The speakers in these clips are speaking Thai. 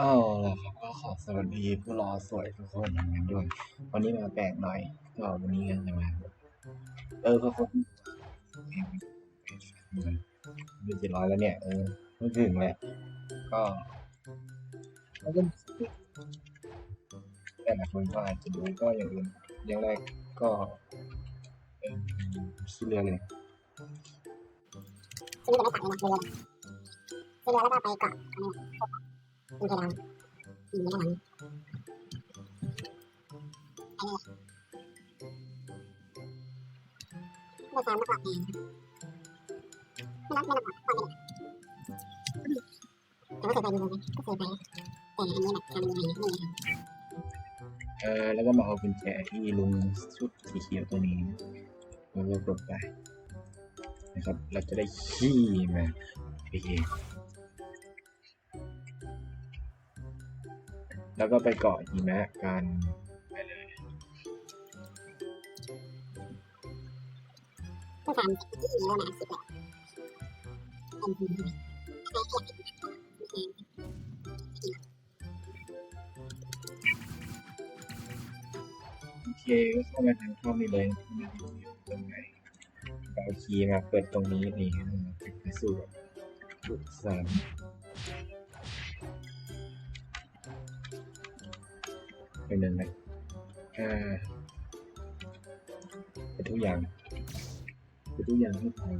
อ้าล่ะครับก็ขอสวัสดีผู้รอสวยทุกคนกันด้วย วันนี้มาแปลกหน่อยก็วันนี้กันจะมาเออก็คงเป็นเจ็ดร้อยแล้วเนี่ย เออไม่ถึงแหละก็ก็เป็แต่ละคนก็อาจจะดูก็อย่างอื่นอย่างแรกก็เออชื่อเรือเลยที่นี่จะไม่ตักเลยนะ เรือเรือแล้วก็ไปเกาะอันนี้นะอินเทอร์ดำอินเทอร์ดำอันนี้เมื่อเช้ามาเกาะแอนไม่รับไม่รับกาะไม่ได้แต่ว่าเคยไปดูไหมก็เคยไปแต่อันนี้แบบทำยังไงไม่มีทเออแล้วก็มาเอากุญแจที่ลุงชุดสีเขียวตัวนี้แล้วก็กดไปนะครับ เราจะได้ขี้มาโอเค แล้วก็ไปเกาะหิมะกันไปเลยำเมื่อสามที่แล้วนะสิบแหละโอเคก็เข้ามาทางเข้านี่เลยมาดูอยู่ตรงไหนเอาคีย์มาเปิดตรงนี้นี่ไปสู่จุดสาม เป็นหนึ่งนะอ่าเป็นทุกอย่างเป็นทุกอย่างให้พร้อม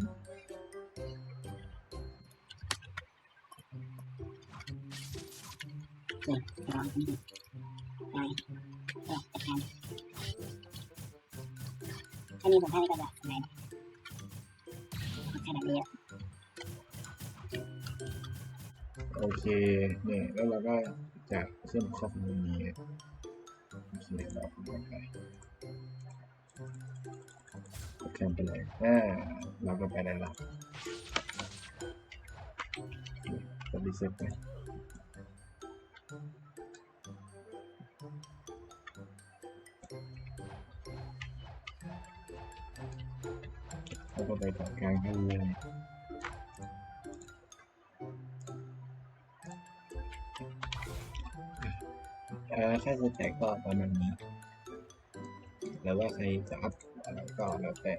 ร้อนนี่ได้เออจะทานถ้ามีผมให้ก็จะไหนขนาดนี้โอเค เนี่ย แล้วเราก็จะเชื่อมข้อมูลนี้โอ เคเราก็ไปโปรแกรมไปเลยอ่าเราก็ไปได้ละกดรีเซ็ตไปแล้วก็ไปต่อกลางให้เลย อ่าค่าสแต็กก็ประมาณนี้แล้วว่าใครจะอัพอะไรก็แล้วแต่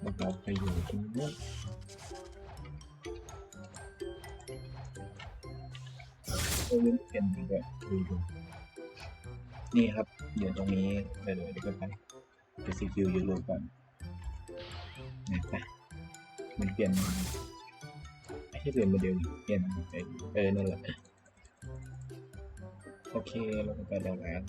แล้วก็ไปอยู่ที่นู้นก็เล่นเป็นดีแบบดูดูนี่ครับอยู่ตรงนี้ไปเลยเดี๋ยวก็ไปไปสกิลยูโรก่อนนะไป มันเปลี่ยนไอ้ที่เปลี่ยนโมเดลนี่เปลี่ยนไปเออนั่นแหละโอเคเราก็ไปดาวแล้ว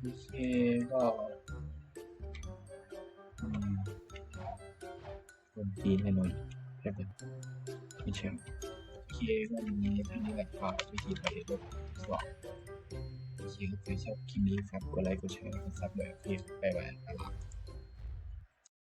โอเคก็ คนจีนแน่นอนแป๊บนึงไม่ใช่โอเคก็มีเท่านี้แหละฝากวิธีไปลบสวอปโอเคก็ใครชอบคลิปนี้ครับกดไลค์กดแชร์กดซับด้วยโอเคบ๊ายบายครับ